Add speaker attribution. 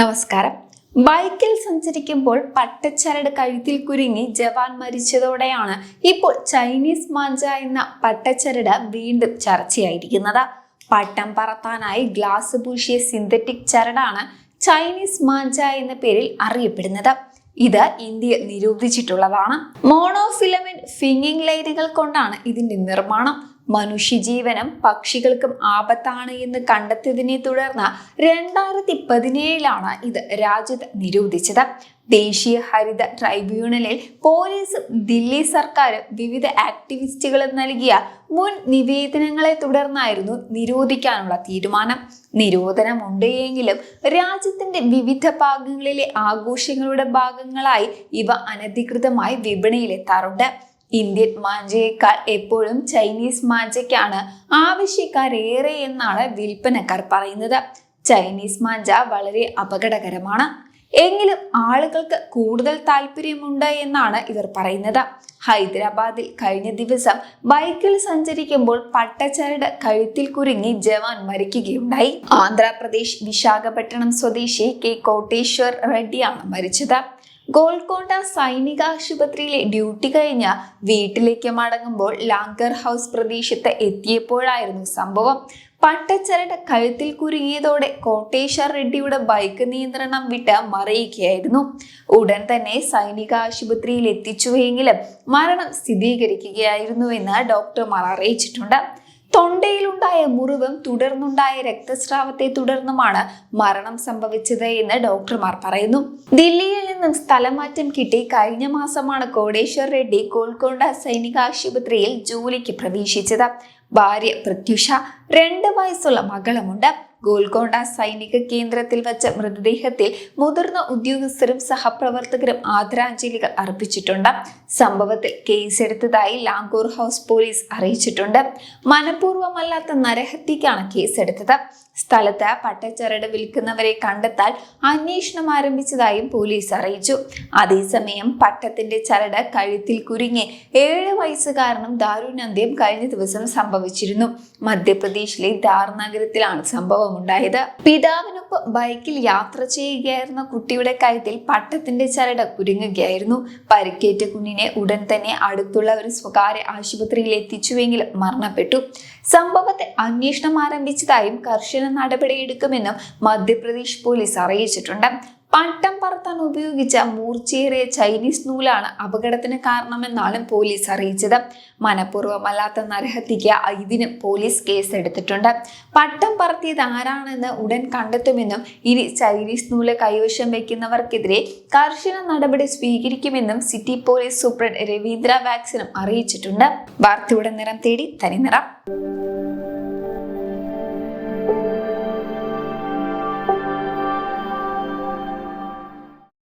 Speaker 1: നമസ്കാരം. ബൈക്കിൽ സഞ്ചരിക്കുമ്പോൾ പട്ടച്ചരട് കഴുത്തിൽ കുരുങ്ങി ജവാൻ മരിച്ചതോടെയാണ് ഇപ്പോൾ ചൈനീസ് മാഞ്ച എന്ന പട്ടച്ചരട് വീണ്ടും ചർച്ചയായിരിക്കുന്നത്. പട്ടം പറത്താനായി ഗ്ലാസ് പൂശിയ സിന്തറ്റിക് ചരടാണ് ചൈനീസ് മാഞ്ച എന്ന പേരിൽ അറിയപ്പെടുന്നത്. ഇത് ഇന്ത്യ നിരോധിച്ചിട്ടുള്ളതാണ് മോണോഫിലമെന്റ് ഫിംഗിംഗ് ലൈറ്റുകൾ കൊണ്ടാണ് ഇതിന്റെ നിർമ്മാണം. മനുഷ്യജീവനം പക്ഷികൾക്കും ആപത്താണ് എന്ന് കണ്ടെത്തിയതിനെ തുടർന്ന് രണ്ടായിരത്തി പതിനേഴിലാണ് ഇത് രാജ്യത്ത് നിരോധിച്ചത്. ദേശീയ ഹരിത ട്രൈബ്യൂണലിൽ പോലീസും ദില്ലി സർക്കാരും വിവിധ ആക്ടിവിസ്റ്റുകളും നൽകിയ മുൻ നിവേദനങ്ങളെ തുടർന്നായിരുന്നു നിരോധിക്കാനുള്ള തീരുമാനം. നിരോധനമുണ്ട് എങ്കിലും രാജ്യത്തിന്റെ വിവിധ ഭാഗങ്ങളിലെ ആഘോഷങ്ങളുടെ ഭാഗങ്ങളായി ഇവ അനധികൃതമായി വിപണിയിലെത്താറുണ്ട്. ഇന്ത്യൻ മാഞ്ചയേക്കാൾ എപ്പോഴും ചൈനീസ് മാഞ്ചയ്ക്കാണ് ആവശ്യക്കാരേറെ എന്നാണ് വിൽപ്പനക്കാർ പറയുന്നത്. ചൈനീസ് മാഞ്ച വളരെ അപകടകരമാണ്. എങ്കിലും ആളുകൾക്ക് കൂടുതൽ താല്പര്യമുണ്ട് എന്നാണ് ഇവർ പറയുന്നത്. ഹൈദരാബാദിൽ കഴിഞ്ഞ ദിവസം ബൈക്കിൽ സഞ്ചരിക്കുമ്പോൾ പട്ടച്ചരട് കഴുത്തിൽ കുരുങ്ങി ജവാൻ മരിക്കുകയുണ്ടായി. ആന്ധ്രാപ്രദേശ് വിശാഖപട്ടണം സ്വദേശി കെ കോട്ടേശ്വർ റെഡ്ഡിയാണ് മരിച്ചത്. ഗോൾക്കൊണ്ട സൈനിക ആശുപത്രിയിലെ ഡ്യൂട്ടി കഴിഞ്ഞ വീട്ടിലേക്ക് മടങ്ങുമ്പോൾ ലാങ്കർ ഹൗസ് പ്രദേശത്ത് എത്തിയപ്പോഴായിരുന്നു സംഭവം. പട്ടച്ചരട് കഴുത്തിൽ കുരുങ്ങിയതോടെ കോട്ടേശ്വർ റെഡ്ഡിയുടെ ബൈക്ക് നിയന്ത്രണം വിട്ട് മറിയുകയായിരുന്നു. ഉടൻ തന്നെ സൈനിക ആശുപത്രിയിൽ എത്തിച്ചുവെങ്കിലും മരണം സ്ഥിരീകരിക്കുകയായിരുന്നുവെന്ന് ഡോക്ടർമാർ അറിയിച്ചിട്ടുണ്ട്. തൊണ്ടയിലുണ്ടായ മുറിവും തുടർന്നുണ്ടായ രക്തസ്രാവത്തെ തുടർന്നുമാണ് മരണം സംഭവിച്ചത് എന്ന് ഡോക്ടർമാർ പറയുന്നു. ദില്ലിയിൽ നിന്നും സ്ഥലമാറ്റം കിട്ടി. കഴിഞ്ഞ മാസമാണ് കോടേശ്വർ റെഡ്ഡി ഗോൾക്കൊണ്ട സൈനിക ആശുപത്രിയിൽ ജോലിക്ക് പ്രവേശിച്ചത്. ഭാര്യ പ്രത്യുഷ രണ്ട് വയസ്സുള്ള മകളുമുണ്ട്. ഗോൽക്കൊണ്ട സൈനിക കേന്ദ്രത്തിൽ വച്ച മൃതദേഹത്തിൽ മുതിർന്ന ഉദ്യോഗസ്ഥരും സഹപ്രവർത്തകരും ആദരാഞ്ജലികൾ അർപ്പിച്ചിട്ടുണ്ട്. സംഭവത്തിൽ കേസെടുത്തതായി ലാംഗൂർ ഹൗസ് പോലീസ് അറിയിച്ചിട്ടുണ്ട്. മനഃപൂർവമല്ലാത്ത നരഹത്യക്കാണ് കേസെടുത്തത്. സ്ഥലത്ത് പട്ടച്ചരട് വിൽക്കുന്നവരെ കണ്ടെത്താൻ അന്വേഷണം ആരംഭിച്ചതായും പോലീസ് അറിയിച്ചു. അതേസമയം പട്ടത്തിന്റെ ചരട് കഴുത്തിൽ കുരുങ്ങി ഏഴ് വയസ്സുകാരനും ദാരുണാന്ത്യം കഴിഞ്ഞ ദിവസം സംഭവിച്ചിരുന്നു. മധ്യപ്രദേശിലെ ധാർ നഗരത്തിലാണ് സംഭവം ഉണ്ടായത്. പിതാവിനൊപ്പം ബൈക്കിൽ യാത്ര ചെയ്യുകയായിരുന്ന കുട്ടിയുടെ കഴുത്തിൽ പട്ടത്തിന്റെ ചരട് കുരുങ്ങുകയായിരുന്നു. പരിക്കേറ്റ കുഞ്ഞിനെ ഉടൻ തന്നെ അടുത്തുള്ള ഒരു സ്വകാര്യ ആശുപത്രിയിൽ എത്തിച്ചുവെങ്കിലും മരണപ്പെട്ടു. സംഭവത്തെ അന്വേഷണം ആരംഭിച്ചതായും കർശന നടപടിയെടുക്കുമെന്നും മധ്യപ്രദേശ് പോലീസ് അറിയിച്ചിട്ടുണ്ട്. പട്ടം പറത്താൻ ഉപയോഗിച്ച മൂർച്ചയേറിയ ചൈനീസ് നൂലാണ് അപകടത്തിന് കാരണമെന്നാണ് പോലീസ് അറിയിച്ചത്. മനഃപൂർവമല്ലാത്ത നരഹത്യക്ക് ഇതിന് പോലീസ് കേസെടുത്തിട്ടുണ്ട്. പട്ടം പറത്തിയത് ആരാണെന്ന് ഉടൻ കണ്ടെത്തുമെന്നും ഇനി ചൈനീസ് നൂൽ കൈവശം വയ്ക്കുന്നവർക്കെതിരെ കർശന നടപടി സ്വീകരിക്കുമെന്നും സിറ്റി പോലീസ് സൂപ്രണ്ട് രവീന്ദ്ര വാക്സിനും അറിയിച്ചിട്ടുണ്ട്. വാർത്തയുടെ നിറം തേടി തനിനിറം.